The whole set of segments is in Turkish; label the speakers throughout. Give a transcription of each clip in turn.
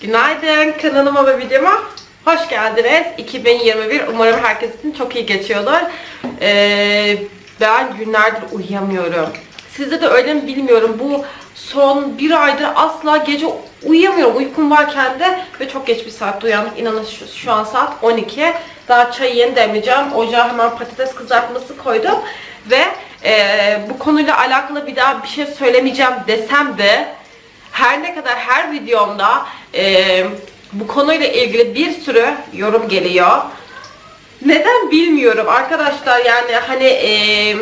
Speaker 1: Günaydın kanalıma ve videoma hoş geldiniz. 2021 umarım herkes için çok iyi geçiyorlar. Ee, ben günlerdir uyuyamıyorum. Sizde de öyle mi bilmiyorum. Bu son bir aydır asla gece uyuyamıyorum. Uykum varken de ve çok geç bir saatte uyandık. İnanın şu, şu an saat 12. Daha çayı yeni demleyeceğim. Ocağa hemen patates kızartması koydum. Ve e, bu konuyla alakalı bir daha bir şey söylemeyeceğim desem de her ne kadar her videomda e, bu konuyla ilgili bir sürü yorum geliyor. Neden bilmiyorum arkadaşlar yani hani e,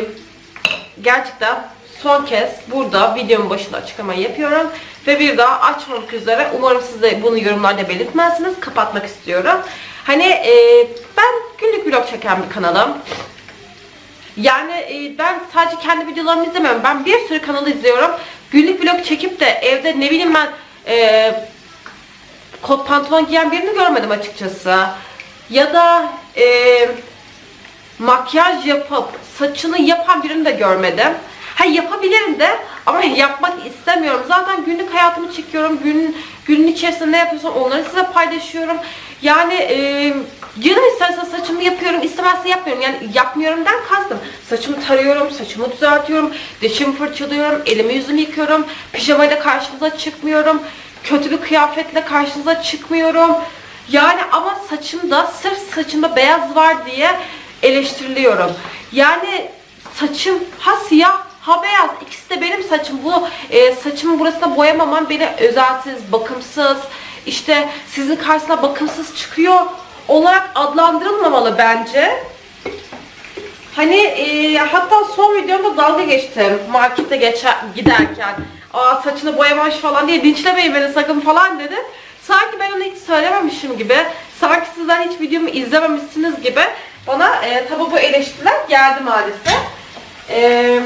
Speaker 1: gerçekten son kez burada videomun başında açıklamayı yapıyorum. Ve bir daha açmamak üzere umarım siz de bunu yorumlarda belirtmezsiniz. Kapatmak istiyorum. Hani e, ben günlük vlog çeken bir kanalım. Yani e, ben sadece kendi videolarımı izlemiyorum. Ben bir sürü kanalı izliyorum. Günlük vlog çekip de evde ne bileyim ben e, kot pantolon giyen birini görmedim açıkçası. Ya da e, makyaj yapıp saçını yapan birini de görmedim. Ha yapabilirim de ama yapmak istemiyorum. Zaten günlük hayatımı çekiyorum. Gün, günün içerisinde ne yapıyorsam onları size paylaşıyorum. Yani e, saçımı yapıyorum, istemezse yapmıyorum. Yani yapmıyorumdan kastım. Saçımı tarıyorum, saçımı düzeltiyorum, dişimi fırçalıyorum, elimi yüzümü yıkıyorum. Pijamayla karşınıza çıkmıyorum. Kötü bir kıyafetle karşınıza çıkmıyorum. Yani ama saçımda sırf saçımda beyaz var diye eleştiriliyorum. Yani saçım ha siyah ha beyaz. İkisi de benim saçım. Bu e, saçımın burasında boyamamam beni özensiz, bakımsız, işte sizin karşısına bakımsız çıkıyor olarak adlandırılmamalı bence. Hani e, hatta son videomda dalga geçtim markette geçer, giderken. Aa saçını boyamamış falan diye linçlemeyin beni sakın falan dedi. Sanki ben onu hiç söylememişim gibi, sanki sizler hiç videomu izlememişsiniz gibi bana e, tabi bu eleştiriler geldi maalesef. E,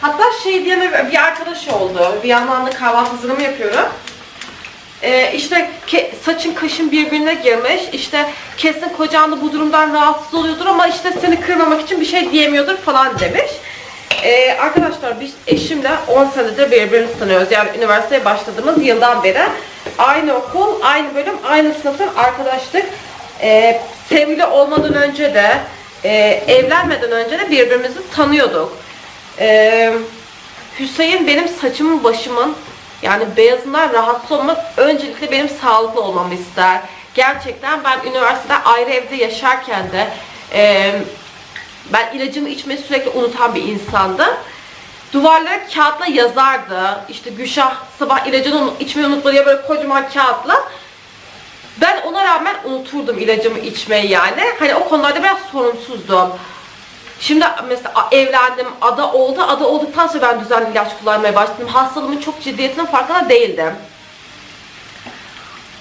Speaker 1: hatta şey diye bir arkadaş oldu. Bir yandan da kahvaltı hazırlığımı yapıyorum. Ee, işte ke- saçın kaşın birbirine girmiş. İşte kesin kocan da bu durumdan rahatsız oluyordur ama işte seni kırmamak için bir şey diyemiyordur falan demiş. Ee, arkadaşlar biz eşimle 10 senedir birbirimizi tanıyoruz. Yani üniversiteye başladığımız yıldan beri aynı okul, aynı bölüm, aynı sınıftan arkadaşlık. Ee, sevgili olmadan önce de, e, evlenmeden önce de birbirimizi tanıyorduk. Ee, Hüseyin benim saçımın başımın yani beyazından rahatsız olmak öncelikle benim sağlıklı olmamı ister. Gerçekten ben üniversitede ayrı evde yaşarken de e, ben ilacımı içmeyi sürekli unutan bir insandım. Duvarlara kağıtla yazardı. İşte Gülşah sabah ilacını içmeyi unutma diye böyle kocaman kağıtla. Ben ona rağmen unuturdum ilacımı içmeyi yani. Hani o konularda biraz sorumsuzdum. Şimdi mesela evlendim, ada oldu. Ada olduktan sonra ben düzenli ilaç kullanmaya başladım. Hastalığımın çok ciddiyetinin farkında değildim.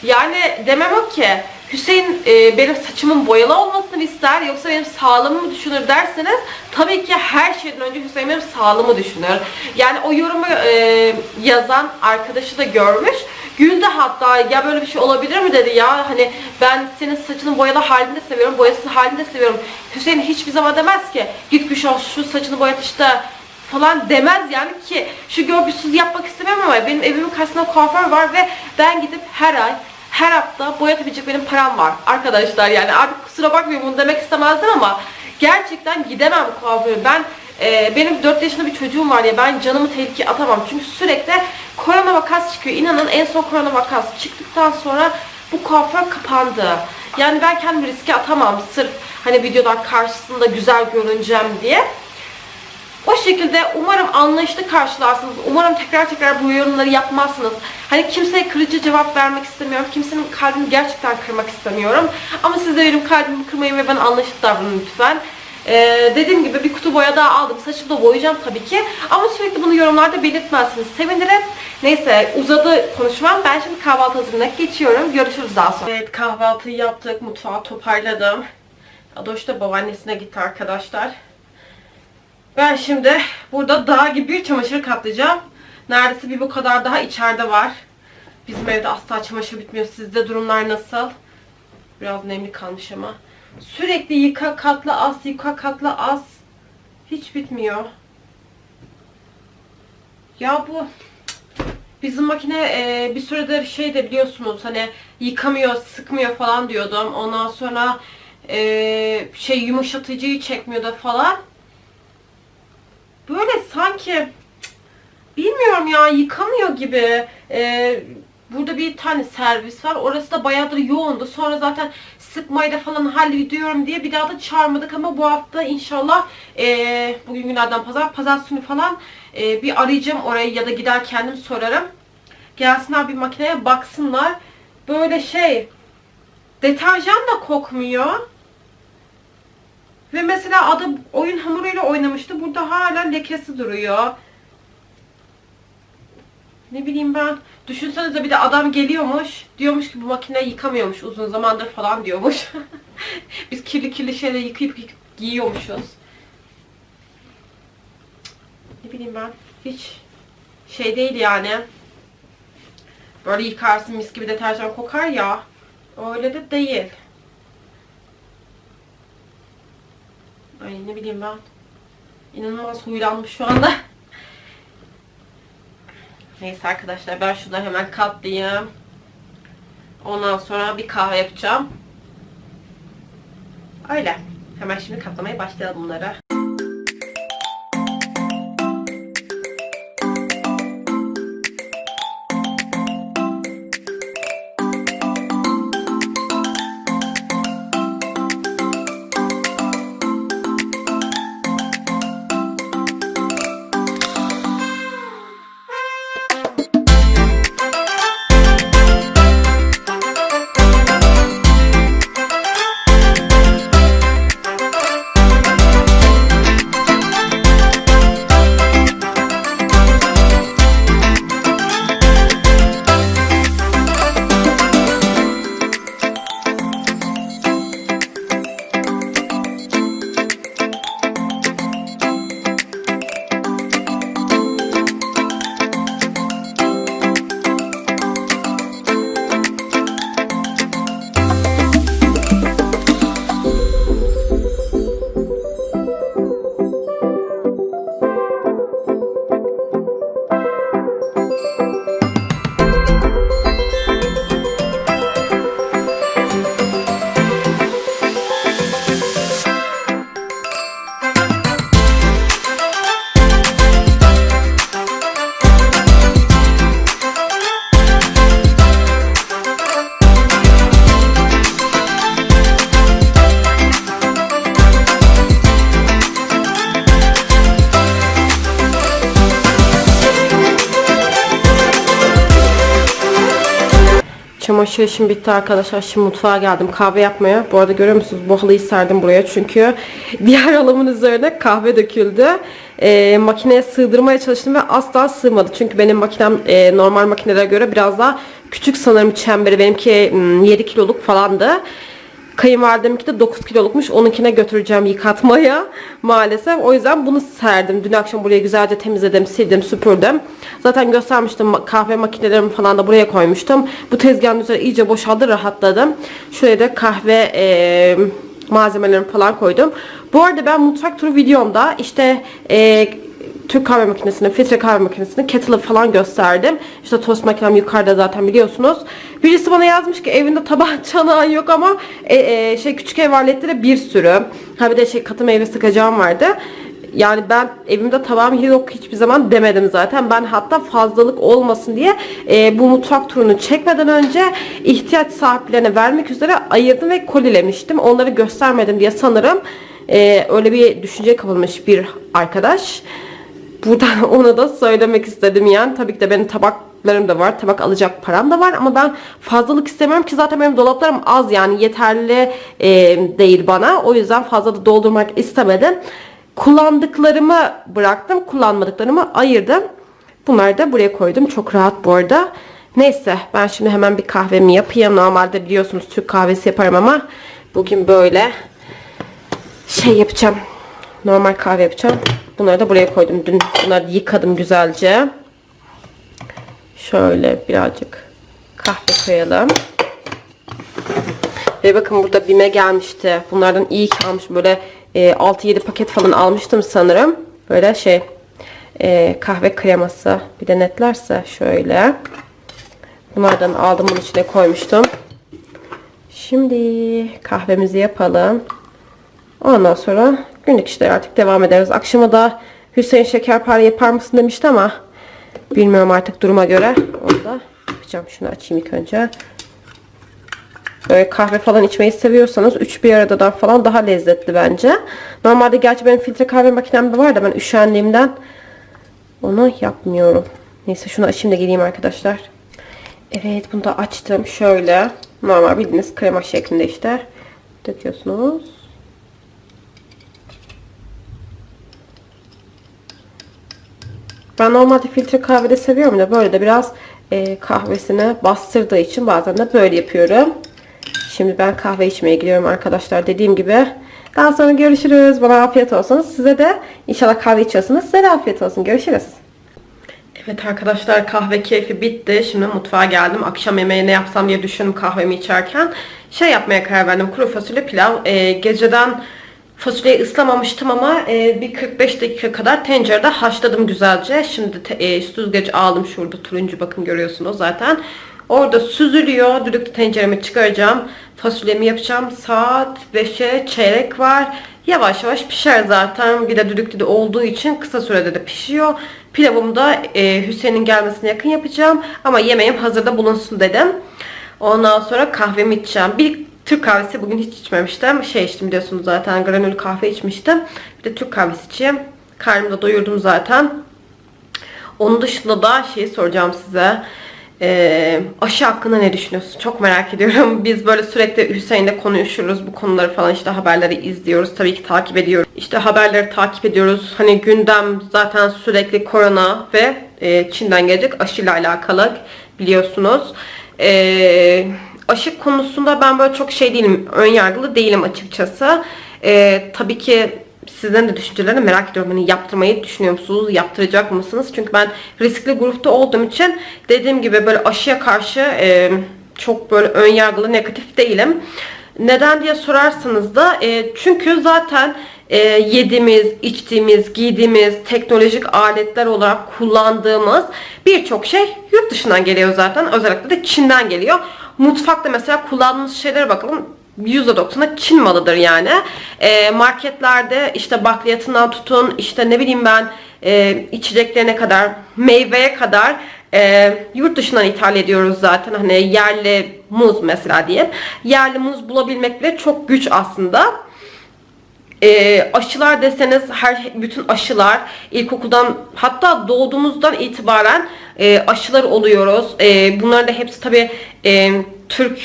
Speaker 1: Yani demem o ki Hüseyin e, benim saçımın boyalı olmasını ister yoksa benim sağlığımı mı düşünür derseniz tabii ki her şeyden önce Hüseyin benim sağlığımı düşünür. Yani o yorumu e, yazan arkadaşı da görmüş. Güldü hatta ya böyle bir şey olabilir mi? dedi ya. Hani ben senin saçının boyalı halini de seviyorum boyasız halini de seviyorum. Hüseyin hiçbir zaman demez ki git Gülşah şu saçını boyat işte falan demez yani ki. Şu görgüsüz yapmak istemiyorum ama benim evimin karşısında kuaför var ve ben gidip her ay her hafta boyatabilecek benim param var arkadaşlar yani. Artık kusura bakmayın bunu demek istemezdim ama gerçekten gidemem kuaföre. Ben e, benim 4 yaşında bir çocuğum var ya ben canımı tehlikeye atamam çünkü sürekli korona vakas çıkıyor inanın en son korona vakas çıktıktan sonra bu kuaför kapandı yani ben kendimi riske atamam sırf hani videolar karşısında güzel görüneceğim diye o şekilde umarım anlayışlı karşılarsınız. Umarım tekrar tekrar bu yorumları yapmazsınız. Hani kimseye kırıcı cevap vermek istemiyorum. Kimsenin kalbini gerçekten kırmak istemiyorum. Ama siz de benim kalbimi kırmayın ve bana anlayışlı davranın lütfen. Ee, dediğim gibi bir kutu boya daha aldım. Saçımı da boyayacağım tabii ki. Ama sürekli bunu yorumlarda belirtmezsiniz. Sevinirim. Neyse uzadı konuşmam. Ben şimdi kahvaltı hazırlığına geçiyorum. Görüşürüz daha sonra. Evet kahvaltıyı yaptık. Mutfağı toparladım. Adoş da babaannesine gitti arkadaşlar. Ben şimdi burada dağ gibi bir çamaşır katlayacağım. Neredeyse bir bu kadar daha içeride var. Bizim evde asla çamaşır bitmiyor. Sizde durumlar nasıl? Biraz nemli kalmış ama. Sürekli yıka katla as, yıka katla as. Hiç bitmiyor. Ya bu Bizim makine e, bir süredir şey de biliyorsunuz hani yıkamıyor, sıkmıyor falan diyordum. Ondan sonra e, şey yumuşatıcıyı çekmiyordu falan. Böyle sanki bilmiyorum ya yıkamıyor gibi. E, burada bir tane servis var. Orası da bayağıdır yoğundu. Sonra zaten sıkmayı falan hallediyorum diye bir daha da çağırmadık ama bu hafta inşallah e, bugün günlerden pazar, pazar günü falan e, bir arayacağım orayı ya da gider kendim sorarım. Gelsinler bir makineye baksınlar. Böyle şey deterjan da kokmuyor. Ve mesela adı oyun hamuruyla oynamıştı. Burada hala lekesi duruyor. Ne bileyim ben. Düşünsenize bir de adam geliyormuş. Diyormuş ki bu makine yıkamıyormuş uzun zamandır falan diyormuş. Biz kirli kirli şeyleri yıkayıp yıkayıp giyiyormuşuz. Ne bileyim ben. Hiç şey değil yani. Böyle yıkarsın mis gibi deterjan kokar ya. Öyle de değil. Ay ne bileyim ben. İnanılmaz huylanmış şu anda. Neyse arkadaşlar ben şuradan hemen katlayayım. Ondan sonra bir kahve yapacağım. Öyle. Hemen şimdi katlamaya başlayalım bunları. Çamaşır işim bitti arkadaşlar. Şimdi mutfağa geldim kahve yapmaya. Bu arada görüyor musunuz bu halıyı serdim buraya çünkü diğer halımın üzerine kahve döküldü. Ee, makineye sığdırmaya çalıştım ve asla sığmadı. Çünkü benim makinem e, normal makinelere göre biraz daha küçük sanırım çemberi. Benimki hmm, 7 kiloluk falandı. Kayınvalideminki de 9 kilolukmuş. Onunkine götüreceğim yıkatmaya maalesef. O yüzden bunu serdim. Dün akşam buraya güzelce temizledim, sildim, süpürdüm. Zaten göstermiştim kahve makinelerimi falan da buraya koymuştum. Bu tezgahın üzeri iyice boşaldı, rahatladım. Şuraya da kahve e, malzemelerimi falan koydum. Bu arada ben mutfak turu videomda işte e, Türk kahve makinesini, filtre kahve makinesini, kettle'ı falan gösterdim. İşte tost makinem yukarıda zaten biliyorsunuz. Birisi bana yazmış ki evinde tabak çanağın yok ama e, e, şey küçük ev aletleri bir sürü. Ha bir de şey katı meyve sıkacağım vardı. Yani ben evimde tabağım yok hiçbir zaman demedim zaten. Ben hatta fazlalık olmasın diye e, bu mutfak turunu çekmeden önce ihtiyaç sahiplerine vermek üzere ayırdım ve kolilemiştim. Onları göstermedim diye sanırım e, öyle bir düşünce kapılmış bir arkadaş. Buradan onu da söylemek istedim yani. Tabii ki de benim tabaklarım da var. Tabak alacak param da var ama ben fazlalık istemiyorum ki zaten benim dolaplarım az yani yeterli e, değil bana. O yüzden fazla da doldurmak istemedim. Kullandıklarımı bıraktım. Kullanmadıklarımı ayırdım. Bunları da buraya koydum. Çok rahat bu arada. Neyse ben şimdi hemen bir kahvemi yapayım. Normalde biliyorsunuz Türk kahvesi yaparım ama bugün böyle şey yapacağım. Normal kahve yapacağım. Bunları da buraya koydum. Dün bunları yıkadım güzelce. Şöyle birazcık kahve koyalım. Ve bakın burada bime gelmişti. Bunlardan iyi ki almış. Böyle e, 6-7 paket falan almıştım sanırım. Böyle şey e, kahve kreması. Bir de netlerse şöyle. Bunlardan aldım bunun içine koymuştum. Şimdi kahvemizi yapalım. Ondan sonra günlük işler artık devam ederiz. Akşama da Hüseyin şekerpare yapar mısın demişti ama bilmiyorum artık duruma göre. Onu da yapacağım. Şunu açayım ilk önce. Böyle kahve falan içmeyi seviyorsanız 3 bir aradadan falan daha lezzetli bence. Normalde gerçi benim filtre kahve makinem de var da ben üşendiğimden onu yapmıyorum. Neyse şunu açayım da geleyim arkadaşlar. Evet bunu da açtım. Şöyle normal bildiğiniz krema şeklinde işte. Döküyorsunuz. Ben normalde filtre kahvede seviyorum da böyle de biraz e, kahvesini bastırdığı için bazen de böyle yapıyorum. Şimdi ben kahve içmeye gidiyorum arkadaşlar dediğim gibi. Daha sonra görüşürüz. Bana afiyet olsun. Size de inşallah kahve içiyorsunuz. Size de afiyet olsun. Görüşürüz. Evet arkadaşlar kahve keyfi bitti. Şimdi mutfağa geldim. Akşam yemeği ne yapsam diye düşündüm kahvemi içerken. Şey yapmaya karar verdim. Kuru fasulye pilav. Ee, geceden fasulyeyi ıslamamıştım ama e, bir 45 dakika kadar tencerede haşladım güzelce. Şimdi te, e, süzgeci aldım şurada turuncu bakın görüyorsunuz zaten. Orada süzülüyor. Düdüklü tenceremi çıkaracağım. Fasulyemi yapacağım. Saat 5'e çeyrek var. Yavaş yavaş pişer zaten. Bir de düdüklü de olduğu için kısa sürede de pişiyor. Pilavımı da e, Hüseyin'in gelmesine yakın yapacağım. Ama yemeğim hazırda bulunsun dedim. Ondan sonra kahvemi içeceğim. Bir Türk kahvesi bugün hiç içmemiştim. Şey içtim biliyorsunuz zaten granül kahve içmiştim. Bir de Türk kahvesi içeyim. Karnımı da doyurdum zaten. Onun dışında da şeyi soracağım size. Ee, aşı hakkında ne düşünüyorsunuz? Çok merak ediyorum. Biz böyle sürekli Hüseyin'le konuşuruz. Bu konuları falan işte haberleri izliyoruz. Tabii ki takip ediyoruz. İşte haberleri takip ediyoruz. Hani gündem zaten sürekli korona ve e, Çin'den gelecek aşıyla alakalı biliyorsunuz. Ee, aşı konusunda ben böyle çok şey değilim. Ön yargılı değilim açıkçası. Ee, tabii ki sizden de düşüncelerini merak ediyorum. Hani yaptırmayı düşünüyor musunuz? Yaptıracak mısınız? Çünkü ben riskli grupta olduğum için dediğim gibi böyle aşıya karşı e, çok böyle ön yargılı negatif değilim. Neden diye sorarsanız da e, çünkü zaten e, yediğimiz, içtiğimiz, giydiğimiz, teknolojik aletler olarak kullandığımız birçok şey yurt dışından geliyor zaten. Özellikle de Çin'den geliyor. Mutfakta mesela kullandığımız şeylere bakalım. %90'a Çin malıdır yani. E, marketlerde işte bakliyatından tutun işte ne bileyim ben e, içeceklerine kadar meyveye kadar e, yurt dışından ithal ediyoruz zaten. Hani yerli muz mesela diye. Yerli muz bulabilmek bile çok güç aslında. E, aşılar deseniz her bütün aşılar ilkokuldan hatta doğduğumuzdan itibaren e, aşılar oluyoruz. E, bunların da hepsi tabi e, Türk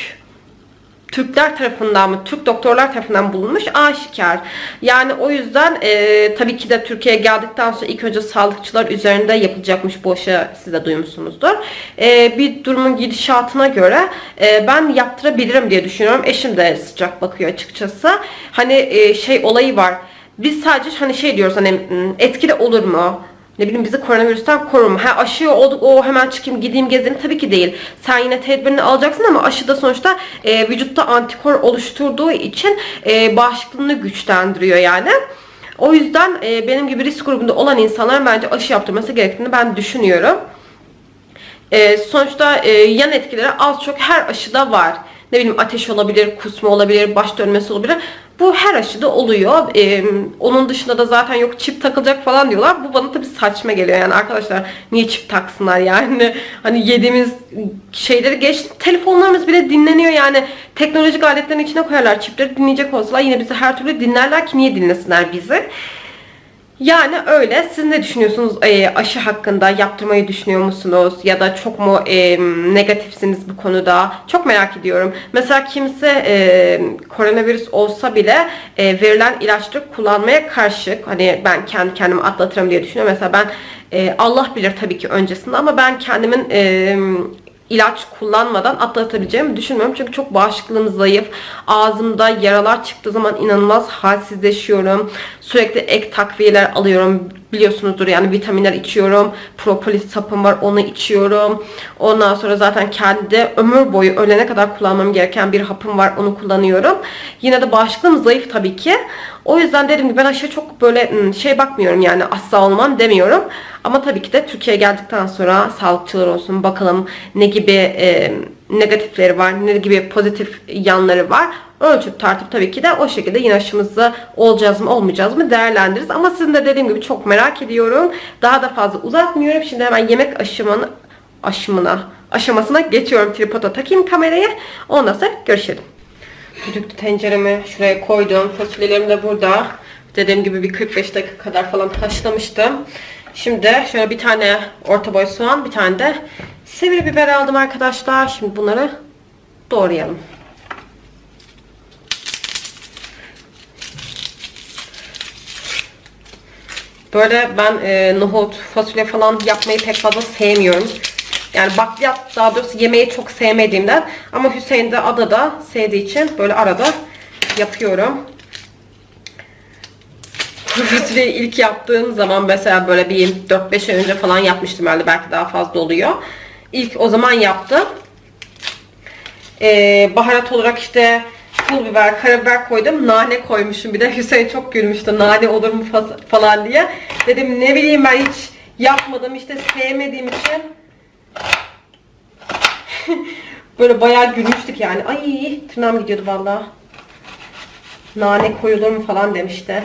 Speaker 1: Türkler tarafından mı, Türk doktorlar tarafından bulunmuş aşikar. Yani o yüzden e, tabii ki de Türkiye'ye geldikten sonra ilk önce sağlıkçılar üzerinde yapılacakmış bu aşı siz de duymuşsunuzdur. E, bir durumun gidişatına göre e, ben yaptırabilirim diye düşünüyorum. Eşim de sıcak bakıyor açıkçası. Hani e, şey olayı var. Biz sadece hani şey diyoruz hani etkili olur mu? Ne bileyim bizi koronavirüsten korur mu? Ha aşı olduk o hemen çıkayım gideyim gezeyim tabii ki değil. Sen yine tedbirini alacaksın ama aşıda sonuçta e, vücutta antikor oluşturduğu için e, bağışıklığını güçlendiriyor yani. O yüzden e, benim gibi risk grubunda olan insanlar bence aşı yaptırması gerektiğini ben düşünüyorum. E, sonuçta e, yan etkileri az çok her aşıda var. Ne bileyim ateş olabilir, kusma olabilir, baş dönmesi olabilir. Bu her aşıda oluyor. Ee, onun dışında da zaten yok çip takılacak falan diyorlar. Bu bana tabii saçma geliyor yani arkadaşlar. Niye çip taksınlar yani? Hani yediğimiz şeyleri geç telefonlarımız bile dinleniyor yani. Teknolojik aletlerin içine koyarlar çipleri dinleyecek olsalar yine bizi her türlü dinlerler ki niye dinlesinler bizi? Yani öyle. Siz ne düşünüyorsunuz e, aşı hakkında? Yaptırmayı düşünüyor musunuz? Ya da çok mu e, negatifsiniz bu konuda? Çok merak ediyorum. Mesela kimse e, koronavirüs olsa bile e, verilen ilaçları kullanmaya karşı hani ben kendi kendimi atlatırım diye düşünüyorum. Mesela ben e, Allah bilir tabii ki öncesinde ama ben kendimin e, ilaç kullanmadan atlatabileceğimi düşünmüyorum. Çünkü çok bağışıklığım zayıf. Ağzımda yaralar çıktığı zaman inanılmaz halsizleşiyorum. Sürekli ek takviyeler alıyorum. Biliyorsunuzdur yani vitaminler içiyorum. Propolis sapım var onu içiyorum. Ondan sonra zaten kendi ömür boyu ölene kadar kullanmam gereken bir hapım var onu kullanıyorum. Yine de bağışıklığım zayıf tabii ki. O yüzden dedim ki ben aşağı çok böyle şey bakmıyorum yani asla olmam demiyorum. Ama tabii ki de Türkiye'ye geldikten sonra sağlıkçılar olsun bakalım ne gibi e, negatifleri var, ne gibi pozitif yanları var. Ölçüp tartıp tabii ki de o şekilde yine olacağız mı olmayacağız mı değerlendiririz. Ama sizin de dediğim gibi çok merak ediyorum. Daha da fazla uzatmıyorum. Şimdi hemen yemek aşımını aşımına aşamasına geçiyorum. Tripoda takayım kamerayı. Ondan sonra görüşelim. Düdüklü tenceremi şuraya koydum. Fasulyelerim de burada. Dediğim gibi bir 45 dakika kadar falan haşlamıştım. Şimdi şöyle bir tane orta boy soğan, bir tane de sivri biber aldım arkadaşlar. Şimdi bunları doğrayalım. Böyle ben e, nohut, fasulye falan yapmayı pek fazla sevmiyorum. Yani bakliyat daha doğrusu yemeği çok sevmediğimden ama Hüseyin de adada sevdiği için böyle arada yapıyorum. Kuru fasulyeyi ilk yaptığım zaman mesela böyle bir 4-5 ay önce falan yapmıştım herhalde belki daha fazla oluyor. İlk o zaman yaptım. Ee, baharat olarak işte pul biber, karabiber koydum. Nane koymuşum bir de. Hüseyin çok gülmüştü. Nane olur mu fa- falan diye. Dedim ne bileyim ben hiç yapmadım işte sevmediğim için. Böyle bayağı gülmüştük yani. Ay tırnağım gidiyordu vallahi. Nane koyulur mu falan demişti.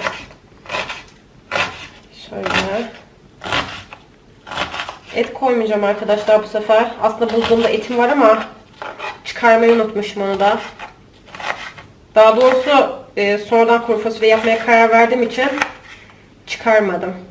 Speaker 1: Şöyle. Et koymayacağım arkadaşlar bu sefer. Aslında buzluğumda etim var ama çıkarmayı unutmuşum onu da. Daha doğrusu e, sonradan kuru fasulye yapmaya karar verdiğim için çıkarmadım.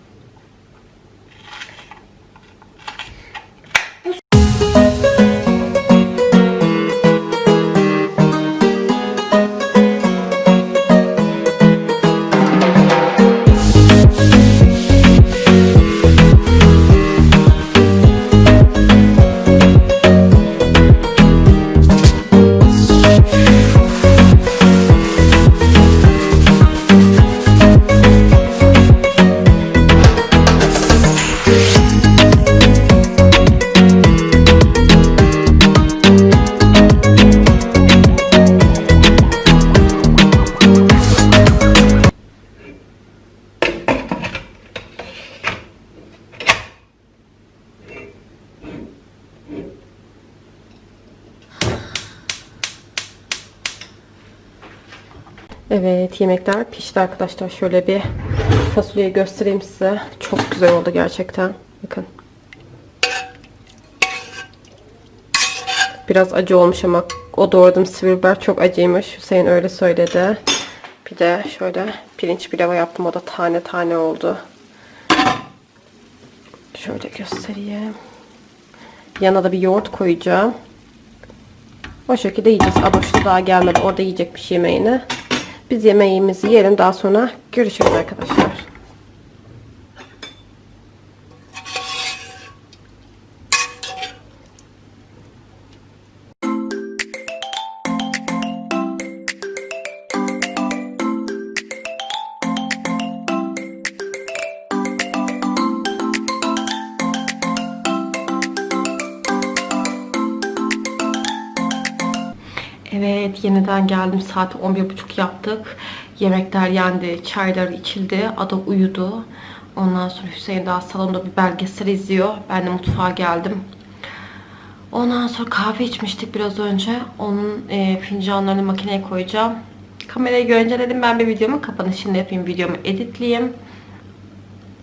Speaker 1: Yemekler pişti arkadaşlar. Şöyle bir fasulyeyi göstereyim size. Çok güzel oldu gerçekten. Bakın. Biraz acı olmuş ama o doğradığım sivri biber çok acıymış. Hüseyin öyle söyledi. Bir de şöyle pirinç pilava yaptım. O da tane tane oldu. Şöyle göstereyim. Yana da bir yoğurt koyacağım. O şekilde yiyeceğiz. Adoş da daha gelmedi. Orada yiyecekmiş yemeğini. Biz yemeğimizi yiyelim. Daha sonra görüşürüz arkadaşlar. Evet yeniden geldim. Saat 11.30 yaptık. Yemekler yendi. Çaylar içildi. Ada uyudu. Ondan sonra Hüseyin daha salonda bir belgesel izliyor. Ben de mutfağa geldim. Ondan sonra kahve içmiştik biraz önce. Onun e, fincanlarını makineye koyacağım. Kamerayı görünce dedim ben bir videomun kapanışını yapayım. Videomu editleyeyim.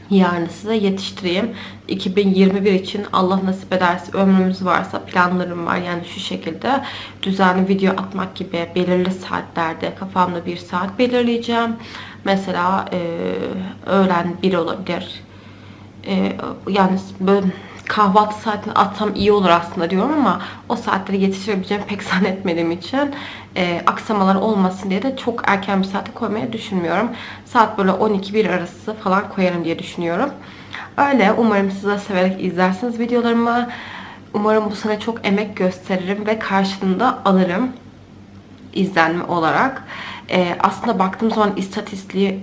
Speaker 1: Yarın size yetiştireyim. 2021 için Allah nasip ederse ömrümüz varsa planlarım var. Yani şu şekilde düzenli video atmak gibi belirli saatlerde kafamda bir saat belirleyeceğim. Mesela e, öğlen bir olabilir. E, yani böyle kahvaltı saatini atsam iyi olur aslında diyorum ama o saatleri yetiştirebileceğimi pek zannetmediğim için e, aksamalar olmasın diye de çok erken bir saate koymayı düşünmüyorum. Saat böyle 12-1 arası falan koyarım diye düşünüyorum. Öyle umarım siz de severek izlersiniz videolarımı. Umarım bu sene çok emek gösteririm ve karşılığında alırım izlenme olarak. e, aslında baktığım zaman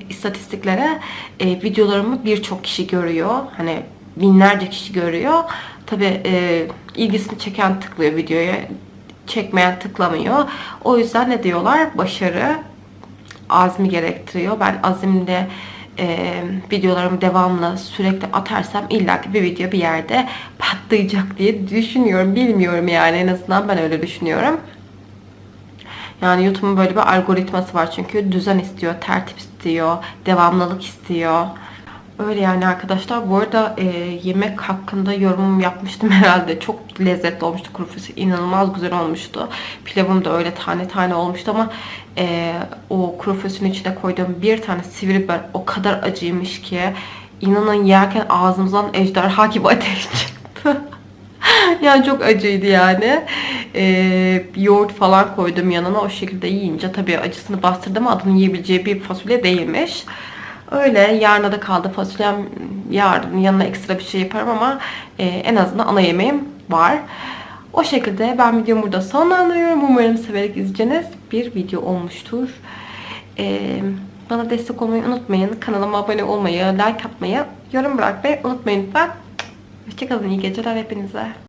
Speaker 1: istatistiklere e, videolarımı birçok kişi görüyor. Hani binlerce kişi görüyor. Tabi e, ilgisini çeken tıklıyor videoya. Çekmeyen tıklamıyor. O yüzden ne diyorlar? Başarı azmi gerektiriyor. Ben azimle e, videolarımı devamlı sürekli atarsam illaki bir video bir yerde patlayacak diye düşünüyorum. Bilmiyorum yani en azından ben öyle düşünüyorum. Yani YouTube'un böyle bir algoritması var çünkü düzen istiyor, tertip istiyor, devamlılık istiyor. Öyle yani arkadaşlar. Bu arada e, yemek hakkında yorumum yapmıştım herhalde. Çok lezzetli olmuştu kuru fasulye. inanılmaz güzel olmuştu. Pilavım da öyle tane tane olmuştu ama e, o kuru fasulyenin içine koyduğum bir tane sivri biber o kadar acıymış ki inanın yerken ağzımızdan ejderha gibi ateş çıktı. yani çok acıydı yani. Ee, yoğurt falan koydum yanına. O şekilde yiyince tabii acısını bastırdı ama adını yiyebileceği bir fasulye değilmiş. Öyle yarına da kaldı fasulyem yarın yanına ekstra bir şey yaparım ama e, en azından ana yemeğim var. O şekilde ben videomu burada sonlandırıyorum. Umarım severek izleyeceğiniz bir video olmuştur. E, bana destek olmayı unutmayın. Kanalıma abone olmayı, like atmayı, yorum bırakmayı unutmayın lütfen. Hoşçakalın. iyi geceler hepinize.